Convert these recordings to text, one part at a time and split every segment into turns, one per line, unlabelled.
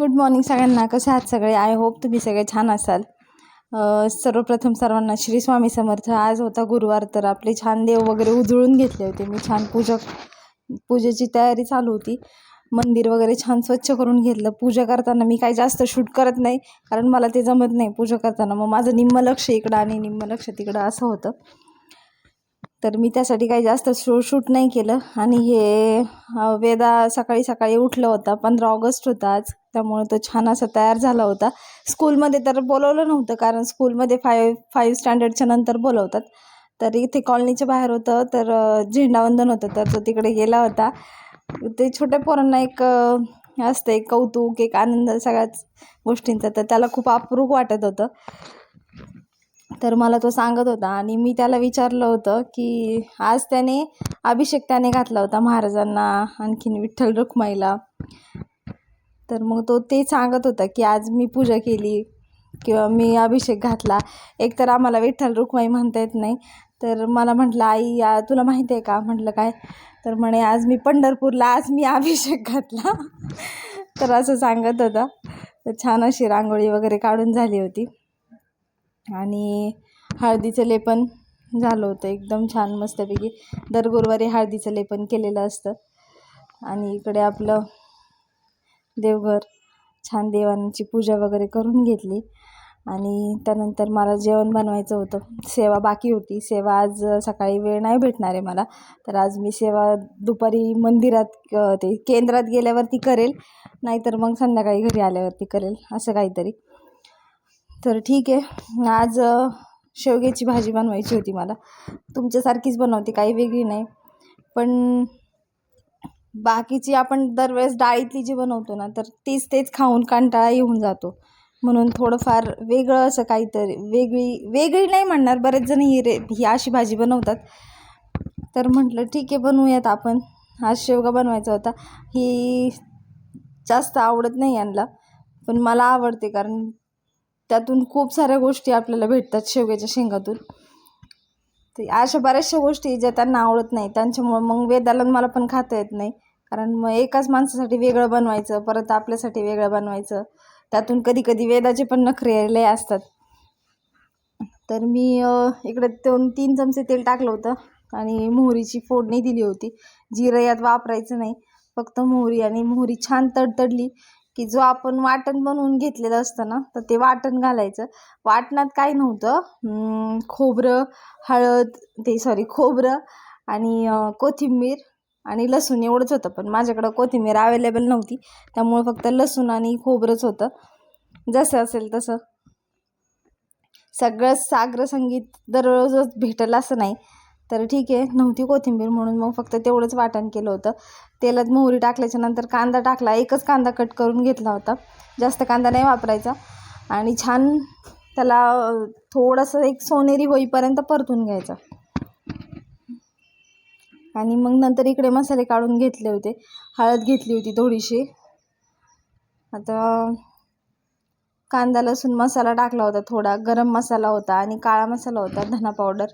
Good morning सगळ्यांना. कसे आहात सगळे? आय होप तुम्ही सगळे छान असाल. सर्वप्रथम सर्वांना श्री स्वामी समर्थ. आज होता गुरुवार तर आपले छान देव वगैरे उजळून घेतले होते. मी छान पूजा पूजेची तयारी चालू होती. मंदिर वगैरे छान स्वच्छ करून घेतलं. पूजा करताना मी काही जास्त शूट करत नाही कारण मला ते जमत नाही पूजा करताना. मग माझं निम्म लक्ष इकडं आणि निम्म लक्ष तिकडं असं होतं. तर मी त्यासाठी काही जास्त शू शूट नाही केलं. आणि हे वेदा सकाळी सकाळी उठलं होता. पंधरा ऑगस्ट होता आज. त्यामुळे तो छान असा तयार झाला होता. स्कूलमध्ये तर बोलवलं नव्हतं कारण स्कूलमध्ये फाय फाईव्ह स्टँडर्डच्या नंतर बोलवतात. तर इथे कॉलनीच्या बाहेर होतं तर झेंडावंदन होतं तर तो तिकडे गेला होता. ते छोट्या पोरांना एक असतं एक कौतुक एक आनंद सगळ्याच गोष्टींचा. तर त्याला खूप अप्रूप वाटत होतं. तर मला तो सांगत होता आणि मी त्याला विचारलं होतं की आज त्याने अभिषेक त्याने घातला होता महाराजांना आणखीन विठ्ठल रुक्माईला. तर मग तो ते सांगत होता की आज मी पूजा केली किंवा मी अभिषेक घातला. एकतर आम्हाला विठ्ठल रुक्माई म्हणता येत नाही. तर मला म्हटलं आई या तुला माहिती आहे का? म्हटलं काय? तर म्हणे आज मी पंढरपूरला आज मी अभिषेक घातला. तर असं सांगत होता. तर छान अशी रांगोळी वगैरे काढून झाली होती. आणि हळदीचं लेपन झालं होतं एकदम छान मस्तपैकी. दर गुरुवारी हळदीचं लेपन केलेलं असतं. आणि इकडे आपलं देवघर छान देवांची पूजा वगैरे करून घेतली. आणि त्यानंतर मला जेवण बनवायचं होतं. सेवा बाकी होती. सेवा आज सकाळी वेळ नाही भेटणार आहे मला. तर आज मी सेवा दुपारी मंदिरात ते केंद्रात गेल्यावरती करेल. नाहीतर मग संध्याकाळी घरी आल्यावरती करेल. असं काहीतरी. तर ठीक आहे. आज शेवग्याची भाजी बनवायची होती मला. तुमच्यासारखीच बनवते. काही वेगळी नाही. पण बाकीची आपण दरवेळेस डाळीतली जी बनवतो ना तर तीच तेच खाऊन कंटाळा येऊन जातो. म्हणून थोडंफार वेगळं असं काहीतरी वेगळी वेगळी नाही म्हणणार बरेच जण ही रे ही अशी भाजी बनवतात. तर म्हटलं ठीक आहे बनवूयात आपण. आज शेवगा बनवायचा होता. ही जास्त आवडत नाही यांना पण मला आवडते कारण त्यातून खूप साऱ्या गोष्टी आपल्याला भेटतात शेवग्याच्या शेंगातून. ते अशा बऱ्याचशा गोष्टी ज्या त्यांना आवडत नाही त्यांच्यामुळं मग वेदाला मला पण खाता येत नाही. कारण मग एकाच माणसासाठी वेगळं बनवायचं परत आपल्यासाठी वेगळं बनवायचं. त्यातून कधी कधी वेदाचे पण नखरे लय असतात. तर मी इकडे दोन तीन चमचे तेल टाकलं होतं आणि मोहरीची फोडणी दिली होती. जिरं यात वापरायचं नाही. फक्त मोहरी आणि मोहरी छान तडतडली. की जो आपण वाटण बनवून घेतलेलं असतं ना तर ते वाटण घालायचं. वाटणात काय नव्हतं. खोबरं हळद ते सॉरी खोबरं आणि कोथिंबीर आणि लसूण एवढंच होतं. पण माझ्याकडं कोथिंबीर अवेलेबल नव्हती. त्यामुळे फक्त लसूण आणि खोबरंच होतं. जसं असेल तसं. सगळं सागर संगीत दररोजच भेटेल असं नाही. तर ठीक आहे नव्हती कोथिंबीर म्हणून मग फक्त तेवढंच वाटण केलं होतं. तेलात मोहरी टाकल्याच्या नंतर कांदा टाकला एकच कांदा कट करून घेतला होता. जास्त कांदा नाही वापरायचा. आणि छान त्याला थोडंसं एक सोनेरी होईपर्यंत परतून घ्यायचा. आणि मग नंतर इकडे मसाले काढून घेतले होते. हळद घेतली होती थोडीशी. आता कांदा लसूण मसाला टाकला होता थोडा. गरम मसाला होता आणि काळा मसाला होता धना पावडर.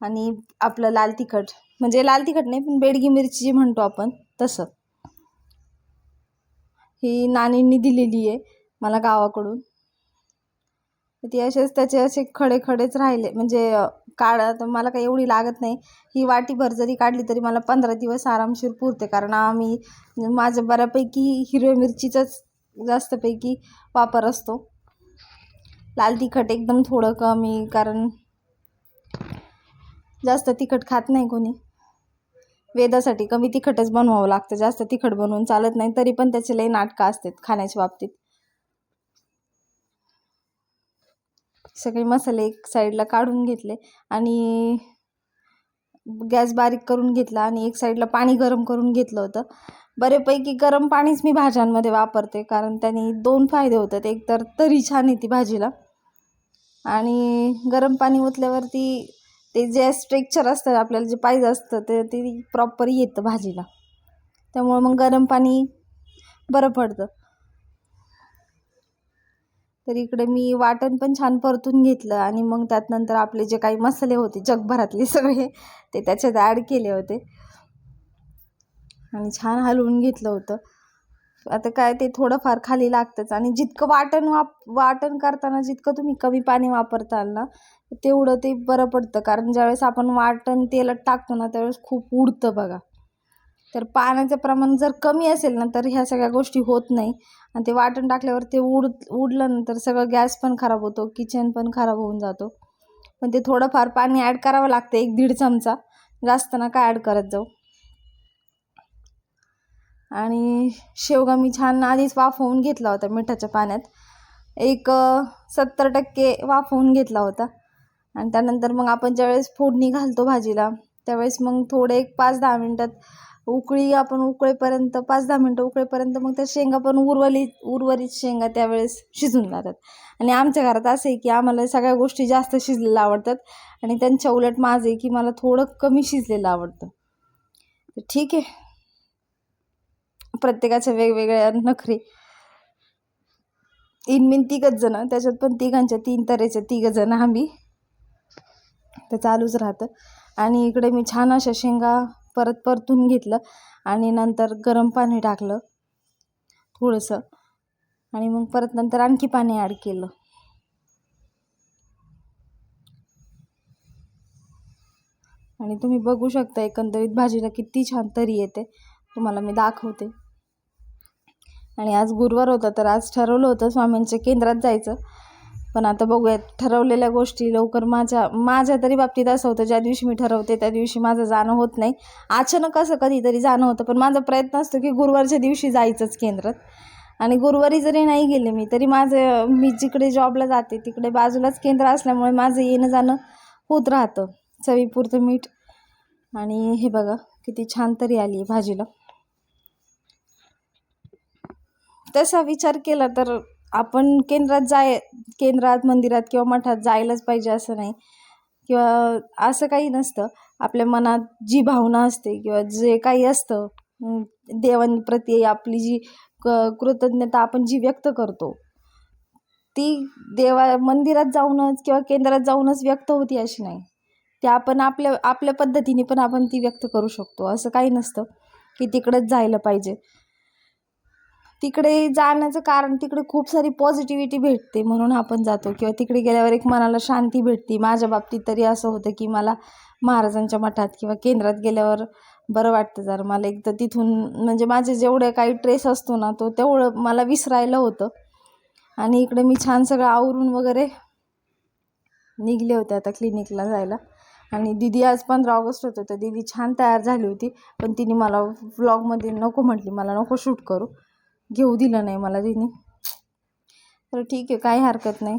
आणि आपलं लाल तिखट. म्हणजे लाल तिखट नाही पण बेडगी मिरची जी म्हणतो आपण तसं. ही नानींनी दिलेली आहे मला गावाकडून. ती असेच त्याचे असे खडे खडेच राहिले. म्हणजे अ, काढा तर मला काही एवढी लागत नाही. ही वाटीभर जरी काढली तरी मला पंधरा दिवस आरामशीर पुरते. कारण आम्ही माझं बऱ्यापैकी हिरव्या मिरचीचाच जास्तपैकी वापर असतो. लाल तिखट एकदम थोडं कमी कारण जास्त तिखट खात नाही कोणी. वेदासाठी कमी तिखटच बनवावं लागतं. जास्त तिखट बनवून चालत नाही तरी पण त्याचे लई नाटकं असतात खाण्याच्या बाबतीत. सगळे मसाले एक साईडला काढून घेतले आणि गॅस बारीक करून घेतला आणि एक साईडला पाणी गरम करून घेतलं होतं. बरेपैकी गरम पाणीच मी भाज्यांमध्ये वापरते कारण त्याने दोन फायदे होतात. एक तर तरी छान येते भाजीला आणि गरम पाणी ओतल्यावरती ते जे स्ट्रेक्चर असतं आपल्याला जे पाहिजे असतं ते ते प्रॉपर येतं भाजीला. त्यामुळं मग गरम पाणी बरं पडतं. तर इकडे मी वाटण पण छान परतून घेतलं आणि मग त्यात नंतर आपले जे काही मसाले होते जगभरातले सगळे ते त्याच्यात ॲड केले होते. आणि छान हलवून घेतलं होतं. आता काय ते थोडंफार खाली लागतंच. आणि जितकं वाटण वाप वाटण करताना जितकं तुम्ही कमी पाणी वापरताल ना तेवढं ते बरं पडतं. कारण ज्यावेळेस आपण वाटण तेलात टाकतो ना त्यावेळेस खूप उडतं बघा. तर पाण्याचं प्रमाण जर कमी असेल ना तर ह्या सगळ्या गोष्टी होत नाही. आणि ते वाटण टाकल्यावर ते उड उडलं नंतर सगळं गॅस पण खराब होतो किचन पण खराब होऊन जातो. पण ते थोडंफार पाणी ॲड करावं लागतं एक दीड चमचा. जास्त काय ॲड करत जाऊ. आणि शेवगा मी छान आधीच वाफवून घेतला होता मिठाच्या पाण्यात. एक सत्तर टक्के वाफवून घेतला होता. आणि त्यानंतर मग आपण ज्यावेळेस फोडणी घालतो भाजीला त्यावेळेस मग थोडे एक पाच दहा मिनटात उकळी आपण उकळेपर्यंत पाच दहा मिनटं उकळेपर्यंत मग त्या शेंगा पण उर्वरित उर्वरित शेंगा त्यावेळेस शिजून जातात. आणि आमच्या घरात असं आहे की आम्हाला सगळ्या गोष्टी जास्त शिजलेल्या आवडतात आणि त्यांच्या उलट माझं आहे की मला थोडं कमी शिजलेलं आवडतं. तर ठीक आहे. प्रत्येकाच्या वेगवेगळ्या नखरे. इनमिन तिघच जण त्याच्यात पण तिघांच्या तीन तऱ्हेच्या तिघंजणं आम्ही. तर चालूच राहतं. आणि इकडे मी छान अशा शेंगा परत परतून घेतलं आणि नंतर गरम पाणी टाकलं थोडंसं. आणि मग परत नंतर आणखी पाणी ॲड केलं. आणि तुम्ही बघू शकता एकंदरीत भाजीला किती छान तरी येते. तुम्हाला मी दाखवते. आणि आज गुरुवार होता तर आज ठरवलं होतं स्वामींच्या केंद्रात जायचं. पण आता बघूयात ठरवलेल्या गोष्टी लवकर माझ्या माझ्या तरी बाबतीत असं होतं ज्या दिवशी मी ठरवते त्या दिवशी माझं जाणं होत नाही. अचानक असं कधीतरी जाणं होतं पण माझा प्रयत्न असतो की गुरुवारच्या दिवशी जायचंच केंद्रात. आणि गुरुवारी जरी नाही गेले मी तरी माझं मी जिकडे जॉबला जाते तिकडे बाजूलाच केंद्र असल्यामुळे माझं येणं जाणं होत राहतं. चवीपुरतं मीठ आणि हे बघा किती छान तरी आली आहे भाजीला. तसा विचार केला तर आपण केंद्रात जाय केंद्रात मंदिरात किंवा मठात जायलाच पाहिजे असं नाही. किंवा असं काही नसतं. आपल्या मनात जी भावना असते किंवा जे काही असतं देवांप्रती आपली जी क कृतज्ञता आपण जी व्यक्त करतो ती देवा मंदिरात जाऊनच किंवा केंद्रात जाऊनच व्यक्त होती अशी नाही. ते आपण आपल्या आपल्या पद्धतीने पण आपण ती व्यक्त करू शकतो. असं काही नसतं की तिकडंच जायला पाहिजे. तिकडे जाण्याचं कारण तिकडे खूप सारी पॉझिटिव्हिटी भेटते म्हणून आपण जातो. किंवा तिकडे गेल्यावर एक मनाला शांती भेटते. माझ्या बाबतीत तरी असं होतं की मला महाराजांच्या मठात किंवा केंद्रात गेल्यावर बरं वाटतं जर. मला एक तर तिथून म्हणजे माझे जेवढे काही ट्रेस असतो ना तो तेवढं मला विसरायला होतं. आणि इकडे मी छान सगळं आवरून वगैरे निघले होते आता क्लिनिकला जायला. आणि दिदी आज पंधरा ऑगस्ट होतं तर दिदी छान तयार झाली होती. पण तिने मला व्लॉगमध्ये नको म्हटली. मला नको शूट करू. घेऊ दिलं नाही मला तिने. तर ठीक आहे काही हरकत नाही.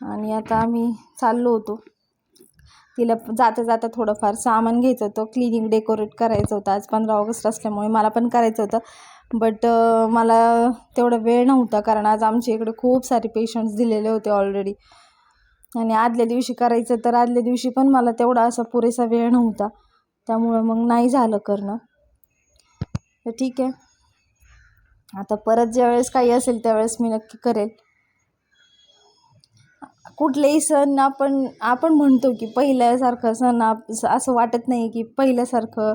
आणि आता आम्ही चाललो होतो. तिला जाता जाता थोडंफार सामान घ्यायचं होतं क्लिनिक डेकोरेट करायचं होतं. आज पंधरा ऑगस्ट असल्यामुळे मला पण करायचं होतं. बट मला तेवढा वेळ नव्हता कारण आज आमच्या इकडे खूप सारे पेशंट्स दिलेले होते ऑलरेडी आणि आदल्या दिवशी करायचं तर आदल्या दिवशी पण मला तेवढा असा पुरेसा वेळ नव्हता. त्यामुळं मग नाही झालं करणं. तर ठीक आहे. आता परत ज्यावेळेस काही असेल त्यावेळेस मी नक्की करेल. कुठलेही सण आपण आपण म्हणतो की पहिल्यासारखं सण आप असं वाटत नाही की पहिल्यासारखं.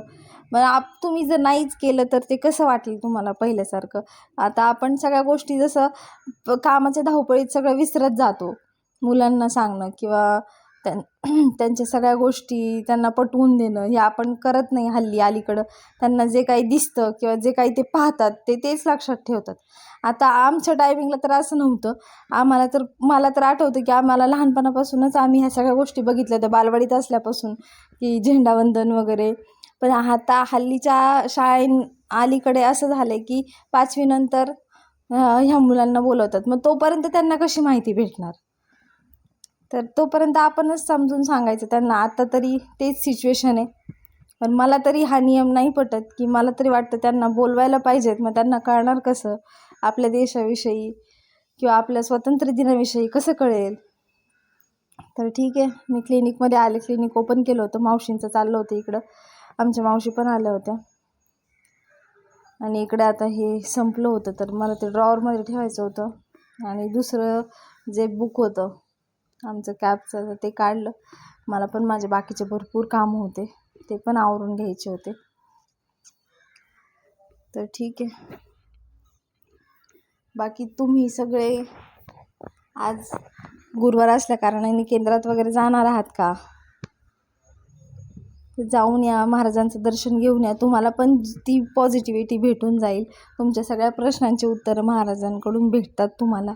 मग आप तुम्ही जर नाहीच केलं तर ते कसं वाटेल तुम्हाला पहिल्यासारखं? आता आपण सगळ्या गोष्टी जसं कामाच्या धावपळीत सगळं विसरत जातो. मुलांना सांगणं किंवा त्यां त्यांच्या सगळ्या गोष्टी त्यांना पटवून देणं हे आपण करत नाही हल्ली अलीकडं. त्यांना जे काही दिसतं किंवा जे काही ते पाहतात ते तेच लक्षात ठेवतात. आता आमच्या टायमिंगला तर असं नव्हतं. आम्हाला तर मला तर आठवतं की आम्हाला लहानपणापासूनच आम्ही ह्या सगळ्या गोष्टी बघितल्या होत्या. बालवाडीत असल्यापासून की झेंडावंदन वगैरे. पण आता हल्लीच्या शाळेन अलीकडे असं झालं आहे की पाचवीनंतर ह्या मुलांना बोलवतात. मग तोपर्यंत त्यांना कशी माहिती भेटणार? तर तोपर्यंत आपणच समजून सांगायचं त्यांना आता तरी तेच सिच्युएशन आहे. पण मला तरी हा नियम नाही पटत की मला तरी वाटतं त्यांना बोलवायला पाहिजेत. मग त्यांना कळणार कसं? आपल्या देशाविषयी किंवा आपल्या स्वातंत्र्य दिनाविषयी कसं कळेल? तर ठीक आहे. मी क्लिनिकमध्ये आले. क्लिनिक ओपन केलं होतं. मावशींचं चाललं होतं इकडं. आमच्या मावशी पण आल्या होत्या. आणि इकडे आता हे संपलं होतं. तर मला ते ड्रॉवरमध्ये ठेवायचं होतं. आणि दुसरं जे बुक होतं आमचं कॅबचं ते काढलं. मला पण माझे बाकीचे भरपूर कामं होते. ते पण आवरून घ्यायचे होते. तर ठीक आहे. बाकी तुम्ही सगळे आज गुरुवार असल्या कारणाने केंद्रात वगैरे जाणार आहात का? जाऊन या महाराजांचं दर्शन घेऊन या. तुम्हाला पण ती पॉझिटिव्हिटी भेटून जाईल. तुमच्या सगळ्या प्रश्नांची उत्तरं महाराजांकडून भेटतात तुम्हाला.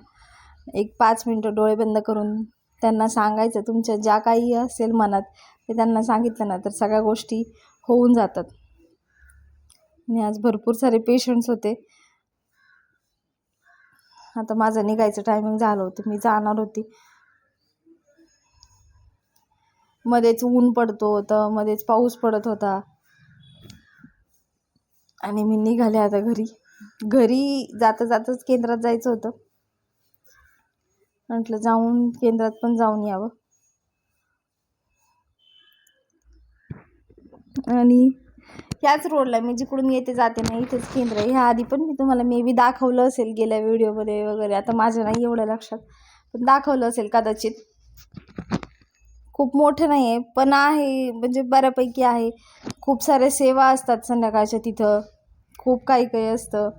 एक पाच मिनटं डोळे बंद करून त्यांना सांगायचं तुमच्या ज्या काही असेल मनात ते त्यांना सांगितलं ना तर सगळ्या गोष्टी होऊन जातात. आणि आज भरपूर सारे पेशंट्स होते. आता माझं निघायचं टायमिंग झालं होतं. मी जाणार होती. मध्येच ऊन पडतो होतं मध्येच पाऊस पडत होता. आणि मी निघाले आता घरी. घरी जाता जाताच केंद्रात जायचं होतं. म्हटलं जाऊन केंद्रात पण जाऊन यावं. आणि ह्याच रोडला मी जिकडून येते जाते ना इथेच केंद्र आहे. ह्या आधी पण मी तुम्हाला मे बी दाखवलं असेल गेल्या व्हिडिओमध्ये वगैरे. आता माझ्या नाही एवढ्या लक्षात. पण दाखवलं असेल कदाचित. खूप मोठं नाही आहे पण आहे म्हणजे बऱ्यापैकी आहे. खूप साऱ्या सेवा असतात संध्याकाळच्या तिथं. खूप काही काही असतं.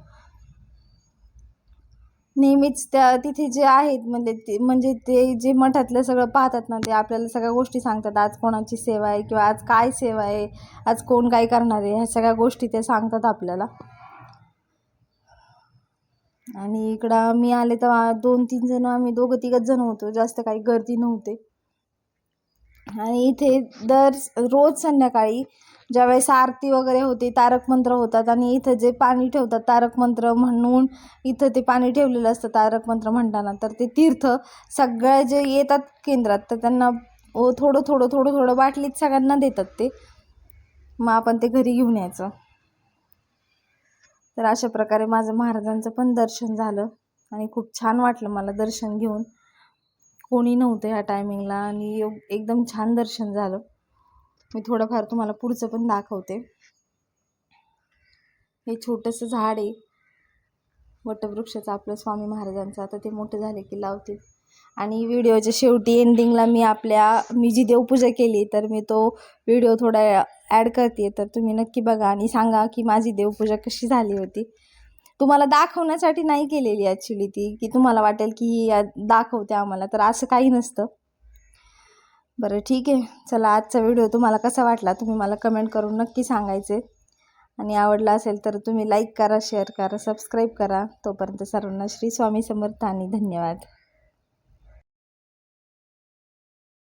नेहमीच त्या तिथे जे आहेत म्हणजे ते म्हणजे ते जे मठातलं सगळं पाहतात ना ते आपल्याला सगळ्या गोष्टी सांगतात. आज कोणाची सेवा आहे किंवा आज काय सेवा आहे आज कोण काय करणार आहे ह्या सगळ्या गोष्टी ते सांगतात आपल्याला. आणि इकडं मी आले तर दोन तीन जण आम्ही दोघं तिघच जण होतो. जास्त काही गर्दी नव्हते. आणि इथे दर रोज संध्याकाळी ज्यावेळेस आरती वगैरे होते तारक मंत्र होतात आणि इथं जे पाणी ठेवतात तारक मंत्र म्हणून इथं ते पाणी ठेवलेलं असतं तारक मंत्र म्हणताना. तर ते तीर्थ सगळे जे येतात केंद्रात तर त्यांना ओ थोडं थोडं थोडं थोडं बाटलीत सगळ्यांना देतात ते. मग आपण ते घरी घेऊन यायचं. तर अशा प्रकारे माझं महाराजांचं पण दर्शन झालं आणि खूप छान वाटलं मला दर्शन घेऊन. कोणी नव्हतं ह्या टायमिंगला आणि एकदम छान दर्शन झालं. मी थोडंफार तुम्हाला पुढचं पण दाखवते. हे छोटंसं झाड आहे. वटवृक्षाचं आपलं स्वामी महाराजांचं. आता ते मोठे झाले की लावतील. आणि व्हिडिओच्या शेवटी एंडिंगला मी आपल्या मी जी देवपूजा केली. तर मी तो व्हिडिओ थोडा ॲड करते. तर तुम्ही नक्की बघा आणि सांगा की माझी देवपूजा कशी झाली होती. तुम्हाला दाखवण्यासाठी नाही केलेली ॲक्च्युली ती. की तुम्हाला वाटेल की ही या- दाखवते आम्हाला. तर असं काही नसतं. बरं ठीक आहे. चला आजचा व्हिडिओ तुम्हाला कसा वाटला तुम्ही मला कमेंट करून नक्की सांगायचे. आणि आवडला असेल तर तुम्ही लाईक करा शेअर करा सबस्क्राईब करा. तोपर्यंत सर्वांना श्री स्वामी समर्थ आणि धन्यवाद.